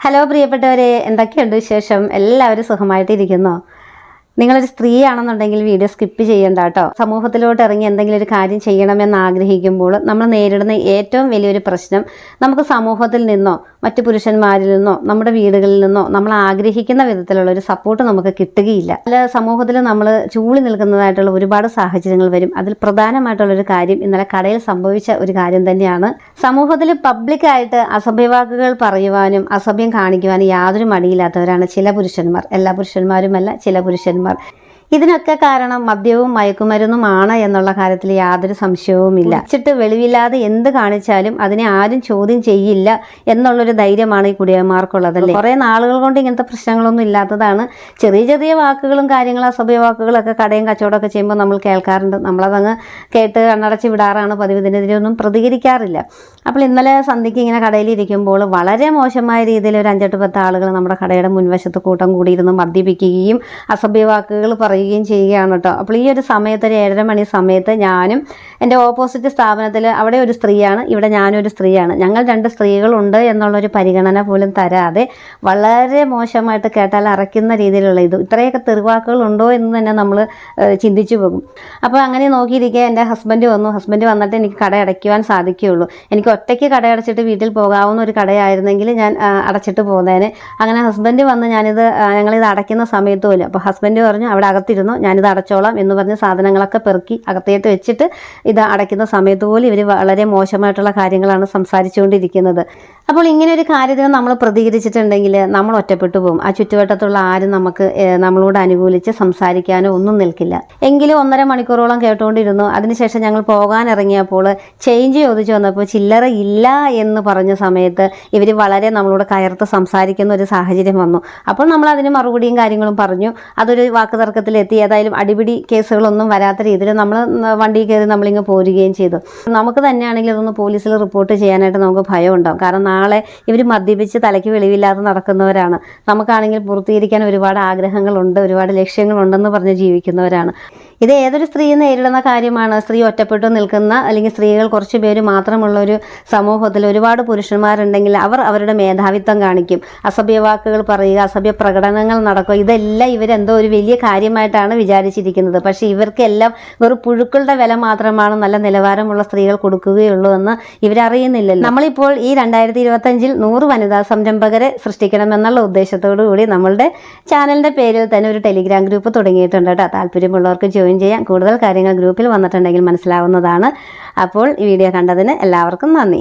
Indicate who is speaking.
Speaker 1: Hello പ്രിയപ്പെട്ടവരെ. എന്തൊക്കെയുണ്ട് വിശേഷം? എല്ലാവരും സുഖമായിട്ടിരിക്കുന്നോ? നിങ്ങളൊരു സ്ത്രീയാണെന്നുണ്ടെങ്കിൽ വീഡിയോ സ്കിപ്പ് ചെയ്യണ്ട കേട്ടോ. സമൂഹത്തിലോട്ട് ഇറങ്ങി എന്തെങ്കിലും ഒരു കാര്യം ചെയ്യണമെന്ന് ആഗ്രഹിക്കുമ്പോൾ നമ്മൾ നേരിടുന്ന ഏറ്റവും വലിയൊരു പ്രശ്നം നമുക്ക് സമൂഹത്തിൽ നിന്നോ മറ്റു പുരുഷന്മാരിൽ നിന്നോ നമ്മുടെ വീടുകളിൽ നിന്നോ നമ്മൾ ആഗ്രഹിക്കുന്ന വിധത്തിലുള്ള ഒരു സപ്പോർട്ട് നമുക്ക് കിട്ടുകയില്ല. അല്ല സമൂഹത്തിൽ നമ്മൾ ചൂളി നിൽക്കുന്നതായിട്ടുള്ള ഒരുപാട് സാഹചര്യങ്ങൾ വരും. അതിൽ പ്രധാനമായിട്ടുള്ള ഒരു കാര്യം ഇന്നലെ കടയിൽ സംഭവിച്ച ഒരു കാര്യം തന്നെയാണ്. സമൂഹത്തിൽ പബ്ലിക്കായിട്ട് അസഭ്യവാക്കുകൾ പറയുവാനും അസഭ്യം കാണിക്കുവാനും യാതൊരു മടിയില്ലാത്തവരാണ് ചില പുരുഷന്മാർ. എല്ലാ പുരുഷന്മാരുമല്ല ചില പുരുഷന്മാർ. ഇതിനൊക്കെ കാരണം മദ്യവും മയക്കുമരുന്നുമാണ് എന്നുള്ള കാര്യത്തിൽ യാതൊരു സംശയവുമില്ല. വെച്ചിട്ട് വെളിവില്ലാതെ എന്ത് കാണിച്ചാലും അതിനെ ആരും ചോദ്യം ചെയ്യില്ല എന്നുള്ളൊരു ധൈര്യമാണ് ഈ കുടിയന്മാർക്കുള്ളതല്ലേ? കുറേ നാളുകൾ കൊണ്ട് ഇങ്ങനത്തെ പ്രശ്നങ്ങളൊന്നും ഇല്ലാത്തതാണ്. ചെറിയ ചെറിയ വാക്കുകളും കാര്യങ്ങളും അസഭ്യ വാക്കുകളൊക്കെ കടയും കച്ചവടമൊക്കെ ചെയ്യുമ്പോൾ നമ്മൾ കേൾക്കാറുണ്ട്. നമ്മളതങ്ങ് കേട്ട് കണ്ണടച്ച് വിടാറാണ് പതിവ്. ഇതിനെതിരെ ഒന്നും പ്രതികരിക്കാറില്ല. അപ്പോൾ ഇന്നലെ സന്ധ്യയ്ക്ക് ഇങ്ങനെ കടയിലിരിക്കുമ്പോൾ വളരെ മോശമായ രീതിയിൽ ഒരു അഞ്ചെട്ട് പത്ത് ആളുകൾ നമ്മുടെ കടയുടെ മുൻവശത്ത് കൂട്ടം കൂടിയിരുന്ന് മദ്യപിക്കുകയും അസഭ്യ വാക്കുകൾ പറയുകയും ചെയ്യുകയാണ് കേട്ടോ. അപ്പോൾ ഈ ഒരു സമയത്ത് ഒരു ഏഴര മണി സമയത്ത് ഞാനും എന്റെ ഓപ്പോസിറ്റ് സ്ഥാപനത്തിൽ അവിടെ ഒരു സ്ത്രീയാണ് ഇവിടെ ഞാനും ഒരു സ്ത്രീയാണ്. ഞങ്ങൾ രണ്ട് സ്ത്രീകളുണ്ട് എന്നുള്ളൊരു പരിഗണന പോലും തരാതെ വളരെ മോശമായിട്ട് കേട്ടാൽ അറയ്ക്കുന്ന രീതിയിലുള്ള ഇത്. ഇത്രയൊക്കെ തെറിവാക്കുകൾ ഉണ്ടോ എന്ന് തന്നെ നമ്മൾ ചിന്തിച്ചു പോകും. അപ്പോൾ അങ്ങനെ നോക്കിയിരിക്കുക എന്റെ ഹസ്ബൻഡ് വന്നു. ഹസ്ബൻഡ് വന്നിട്ട് എനിക്ക് കട അടയ്ക്കുവാൻ സാധിക്കുകയുള്ളൂ. എനിക്ക് ഒറ്റയ്ക്ക് കട അടച്ചിട്ട് വീട്ടിൽ പോകാവുന്ന ഒരു കടയായിരുന്നെങ്കിൽ ഞാൻ അടച്ചിട്ട് പോകുന്നതിന് അങ്ങനെ ഹസ്ബൻഡ് വന്ന് ഞാനിത് ഞങ്ങളിത് അടയ്ക്കുന്ന സമയത്തുമില്ല. അപ്പോൾ ഹസ്ബൻഡ് പറഞ്ഞു അവിടെ അകത്തിരുന്നു ഞാനിത് അടച്ചോളാം എന്ന് പറഞ്ഞ് സാധനങ്ങളൊക്കെ പെറുക്കി അകത്തേട്ട് വെച്ചിട്ട് ഇത് അടയ്ക്കുന്ന സമയത്ത് പോലും ഇവർ വളരെ മോശമായിട്ടുള്ള കാര്യങ്ങളാണ് സംസാരിച്ചുകൊണ്ടിരിക്കുന്നത്. അപ്പോൾ ഇങ്ങനെ ഒരു കാര്യത്തിന് നമ്മൾ പ്രതികരിച്ചിട്ടുണ്ടെങ്കിൽ നമ്മൾ ഒറ്റപ്പെട്ടു പോകും. ആ ചുറ്റുവട്ടത്തുള്ള ആരും നമുക്ക് നമ്മളോട് അനുകൂലിച്ച് സംസാരിക്കാനോ ഒന്നും നിൽക്കില്ല. എങ്കിലും ഒന്നര മണിക്കൂറോളം കേട്ടുകൊണ്ടിരുന്നു. അതിനുശേഷം ഞങ്ങൾ പോകാൻ ഇറങ്ങിയപ്പോൾ ചേഞ്ച് ചോദിച്ചു വന്നപ്പോൾ ചില്ലറ ഇല്ല എന്ന് പറഞ്ഞ സമയത്ത് ഇവർ വളരെ നമ്മളോട് കയർത്ത് സംസാരിക്കുന്ന ഒരു സാഹചര്യം വന്നു. അപ്പോൾ നമ്മൾ അതിന് മറുപടിയും കാര്യങ്ങളും പറഞ്ഞു. അതൊരു വാക്ക് തർക്കത്തിലെത്തി ഏതായാലും അടിപിടി കേസുകളൊന്നും വരാത്ത രീതിയിൽ നമ്മൾ വണ്ടി കയറി നമ്മളിങ്ങ് പോരുകയും ചെയ്തു. നമുക്ക് തന്നെയാണെങ്കിൽ അതൊന്ന് പോലീസിൽ റിപ്പോർട്ട് ചെയ്യാനായിട്ട് നമുക്ക് ഭയം ഉണ്ടാവും കാരണം നാളെ ഇവർ മദ്യപിച്ച് തലയ്ക്ക് വെളിവില്ലാതെ നടക്കുന്നവരാണ്. നമുക്കാണെങ്കിൽ പൂർത്തീകരിക്കാൻ ഒരുപാട് ആഗ്രഹങ്ങളുണ്ട് ഒരുപാട് ലക്ഷ്യങ്ങളുണ്ടെന്ന് പറഞ്ഞ് ജീവിക്കുന്നവരാണ്. ഇത് ഏതൊരു സ്ത്രീ നേരിടുന്ന കാര്യമാണ്? സ്ത്രീ ഒറ്റപ്പെട്ടു നിൽക്കുന്ന അല്ലെങ്കിൽ സ്ത്രീകൾ കുറച്ച് പേര് മാത്രമുള്ള ഒരു സമൂഹത്തിൽ ഒരുപാട് പുരുഷന്മാരുണ്ടെങ്കിൽ അവർ അവരുടെ മേധാവിത്വം കാണിക്കും. അസഭ്യ വാക്കുകൾ പറയുക അസഭ്യ പ്രകടനങ്ങൾ നടക്കുക ഇതെല്ലാം ഇവരെന്തോ ഒരു വലിയ കാര്യമായിട്ടാണ് വിചാരിച്ചിരിക്കുന്നത്. പക്ഷേ ഇവർക്കെല്ലാം വെറും പുഴുക്കളുടെ വില മാത്രമാണ് നല്ല നിലവാരമുള്ള സ്ത്രീകൾ കൊടുക്കുകയുള്ളൂ എന്ന് ഇവരറിയുന്നില്ലല്ലോ. നമ്മളിപ്പോൾ ഈ രണ്ടായിരത്തി ഇരുപത്തഞ്ചിൽ നൂറ് വനിതാ സംരംഭകരെ സൃഷ്ടിക്കണമെന്നുള്ള ഉദ്ദേശത്തോടു കൂടി നമ്മളുടെ ചാനലിന്റെ പേരിൽ തന്നെ ഒരു ടെലിഗ്രാം ഗ്രൂപ്പ് തുടങ്ങിയിട്ടുണ്ട് കേട്ടോ. താല്പര്യമുള്ളവർക്ക് ജോയിൻ ചെയ്യാം കൂടുതൽ കാര്യങ്ങൾ ഗ്രൂപ്പിൽ വന്നിട്ടുണ്ടെങ്കിൽ മനസ്സിലാവുന്നതാണ്. അപ്പോൾ ഈ വീഡിയോ കണ്ടതിന് എല്ലാവർക്കും നന്ദി.